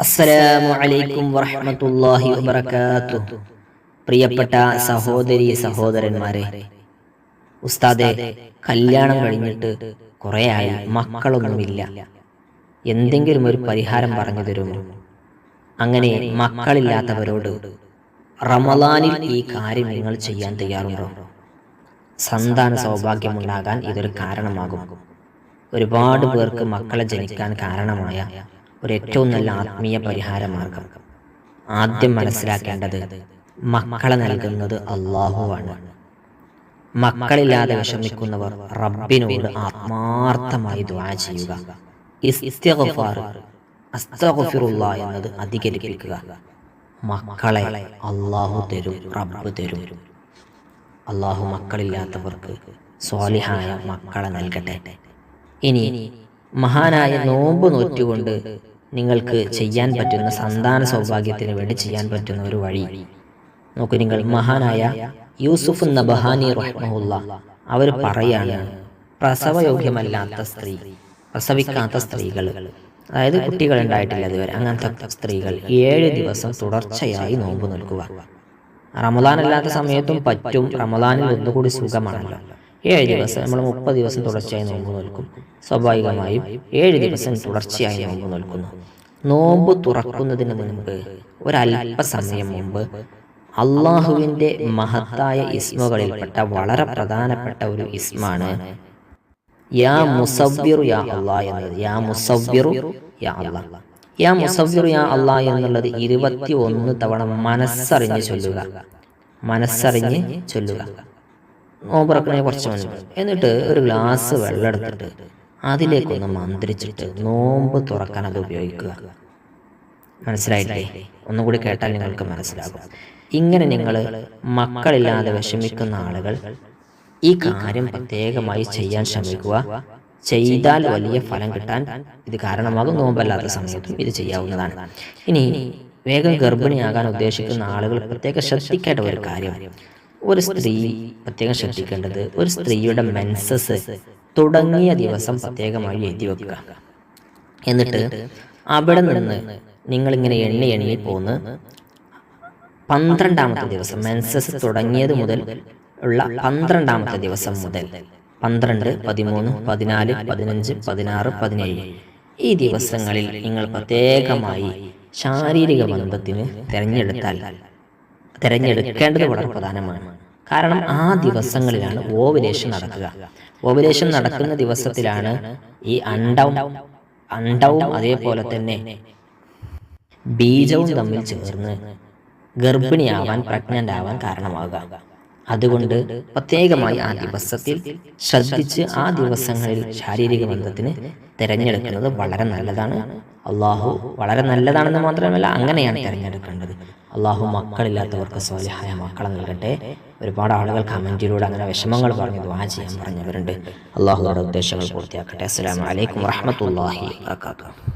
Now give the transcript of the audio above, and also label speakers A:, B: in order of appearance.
A: അസ്സലാമു അലൈക്കും വറഹ്മത്തുള്ളാഹി വബറകാതുഹു. പ്രിയപ്പെട്ട സഹോദരി സഹോദരന്മാരെ ഉസ്താദെ കല്യാണം കഴിഞ്ഞിട്ട് കുറേ ആയി മക്കളൊന്നുമില്ല. എന്തെങ്കിലും ഒരു പരിഹാരം പറഞ്ഞു തരുമോ? അങ്ങനെ മക്കളില്ലാത്തവരോട് റമദാനിൽ ഈ കാര്യം നിങ്ങൾ ചെയ്യാൻ തയ്യാറുണ്ടോ? സന്താന സൗഭാഗ്യമുണ്ടാകാൻ ഇതൊരു കാരണമാകും. ഒരുപാട് പേർക്ക് മക്കളെ ജനിക്കാൻ കാരണമായ ഒരു ഏറ്റവും നല്ല ആത്മീയ പരിഹാര മാർഗം ആദ്യം മനസ്സിലാക്കേണ്ടത് മക്കളെ നൽകുന്നത് അള്ളാഹുവാണ് മക്കളില്ലാതെ വിഷമിക്കുന്നവർ റബ്ബിനോട് ആത്മാർത്ഥമായി ദ്വാ ചെയ്യുക. എന്നത് അധികരിപ്പിക്കുക. മക്കളെ അള്ളാഹു തരും റബ്ബ് തരും. അള്ളാഹു മക്കളില്ലാത്തവർക്ക് സ്വാലിഹായ മക്കളെ നൽകട്ടെ. ഇനി മഹാനായ നോമ്പ് നോറ്റുകൊണ്ട് നിങ്ങൾക്ക് ചെയ്യാൻ പറ്റുന്ന സന്താന സൗഭാഗ്യത്തിന് വേണ്ടി ചെയ്യാൻ പറ്റുന്ന ഒരു വഴി. നോക്കൂ നിങ്ങൾ മഹാനായ യൂസുഫ് നബഹാനി റഹ്മുല്ല അവർ പറയാണ് പ്രസവയോഗ്യമല്ലാത്ത സ്ത്രീ പ്രസവിക്കാത്ത സ്ത്രീകൾ അതായത് കുട്ടികൾ ഉണ്ടായിട്ടില്ല ഇതുവരെ. അങ്ങനത്തെ സ്ത്രീകൾ ഏഴ് ദിവസം തുടർച്ചയായി നോമ്പ് നിൽക്കുക. റമദാൻ അല്ലാത്ത സമയത്തും പറ്റും റമദാനിൽ ഒന്നുകൂടി സുഖമാണല്ലോ. ഏഴ് ദിവസം നമ്മൾ മുപ്പത് ദിവസം തുടർച്ചയായി നോമ്പ് നിൽക്കും. സ്വാഭാവികമായും ഏഴ് ദിവസം തുടർച്ചയായി നോമ്പ് നിൽക്കുന്നു. നോമ്പ് തുറക്കുന്നതിന് മുൻപ് ഒരല്പസമയം മുമ്പ് അള്ളാഹുവിന്റെ മഹത്തായ ഇസ്മുകളിൽപ്പെട്ട വളരെ പ്രധാനപ്പെട്ട ഒരു ഇസ്മാണ് യാ മുസവ്വിറു യാ അള്ളാ എന്നത്. യാ മുസവ്വിറു യാ അള്ളാ യാ മുസവ്വിറു യാ അള്ളാ എന്നുള്ളത് ഇരുപത്തി ഒന്ന് തവണ മനസ്സറിഞ്ഞ് ചൊല്ലുക. മനസ്സറിഞ്ഞ് ചൊല്ലുക. നോമ്പറക്കണേ കുറച്ച് മണി എന്നിട്ട് ഒരു ഗ്ലാസ് വെള്ളം എടുത്തിട്ട് അതിലേക്കൊന്ന് മന്ത്രിച്ചിട്ട് നോമ്പ് തുറക്കാൻ അത് ഉപയോഗിക്കുക. മനസ്സിലായില്ലേ? ഒന്നുകൂടി കേട്ടാൽ നിങ്ങൾക്ക് മനസ്സിലാകും. ഇങ്ങനെ നിങ്ങൾ മക്കളില്ലാതെ വിഷമിക്കുന്ന ആളുകൾ ഈ കാര്യം പ്രത്യേകമായി ചെയ്യാൻ ശ്രമിക്കുക. ചെയ്താൽ വലിയ ഫലം കിട്ടാൻ ഇത് കാരണമാകും. നോമ്പല്ലാത്ത സമയത്തും ഇത് ചെയ്യാവുന്നതാണ്. ഇനി വേഗം ഗർഭിണിയാകാൻ ഉദ്ദേശിക്കുന്ന ആളുകൾ പ്രത്യേകം ശ്രദ്ധിക്കേണ്ട ഒരു കാര്യം. ഒരു സ്ത്രീ പ്രത്യേകം ശ്രദ്ധിക്കേണ്ടത് ഒരു സ്ത്രീയുടെ മെൻസസ് തുടങ്ങിയ ദിവസം പ്രത്യേകമായി എഴുതി വെക്കുക. എന്നിട്ട് അവിടെ നിന്ന് നിങ്ങളിങ്ങനെ എണ്ണി എണ്ണി പോന്ന് പന്ത്രണ്ടാമത്തെ ദിവസം മെൻസസ് തുടങ്ങിയത് മുതൽ ഉള്ള പന്ത്രണ്ടാമത്തെ ദിവസം മുതൽ പന്ത്രണ്ട് പതിമൂന്ന് പതിനാല് പതിനഞ്ച് പതിനാറ് പതിനേഴ്. ഈ ദിവസങ്ങളിൽ നിങ്ങൾ പ്രത്യേകമായി ശാരീരിക ബന്ധത്തിന് തിരഞ്ഞെടുത്താൽ തിരഞ്ഞെടുക്കേണ്ടത് വളരെ പ്രധാനമാണ്. കാരണം ആ ദിവസങ്ങളിലാണ് ഓവുലേഷൻ നടക്കുക. ഓവുലേഷൻ നടക്കുന്ന ദിവസത്തിലാണ് ഈ അണ്ടവും അണ്ടവും അതേപോലെ തന്നെ ബീജവും തമ്മിൽ ചേർന്ന് ഗർഭിണിയാവാൻ പ്രഗ്നന്റ് ആവാൻ കാരണമാകുക അതുകൊണ്ട് പ്രത്യേകമായി ആ ദിവസത്തിൽ ശ്രദ്ധിച്ച് ആ ദിവസങ്ങളിൽ ശാരീരിക ബന്ധത്തിന് തിരഞ്ഞെടുക്കുന്നത് വളരെ നല്ലതാണ്. അള്ളാഹു വളരെ നല്ലതാണെന്ന് മാത്രമല്ല അങ്ങനെയാണ് തിരഞ്ഞെടുക്കേണ്ടത്. അള്ളാഹു മക്കളില്ലാത്തവർക്ക് സ്വാലിഹായ മക്കളെ നൽകട്ടെ. ഒരുപാട് ആളുകൾ കമന്റിലൂടെ അങ്ങനെ വിഷമങ്ങൾ പറഞ്ഞ് ദ്വാ ചെയ്യാൻ പറഞ്ഞവരുണ്ട്. അവരുടെ ഉദ്ദേശങ്ങൾ പൂർത്തിയാക്കട്ടെ. അസ്സാം വലൈക്കും വാഹമത്തല്ലാഹി വാത്തു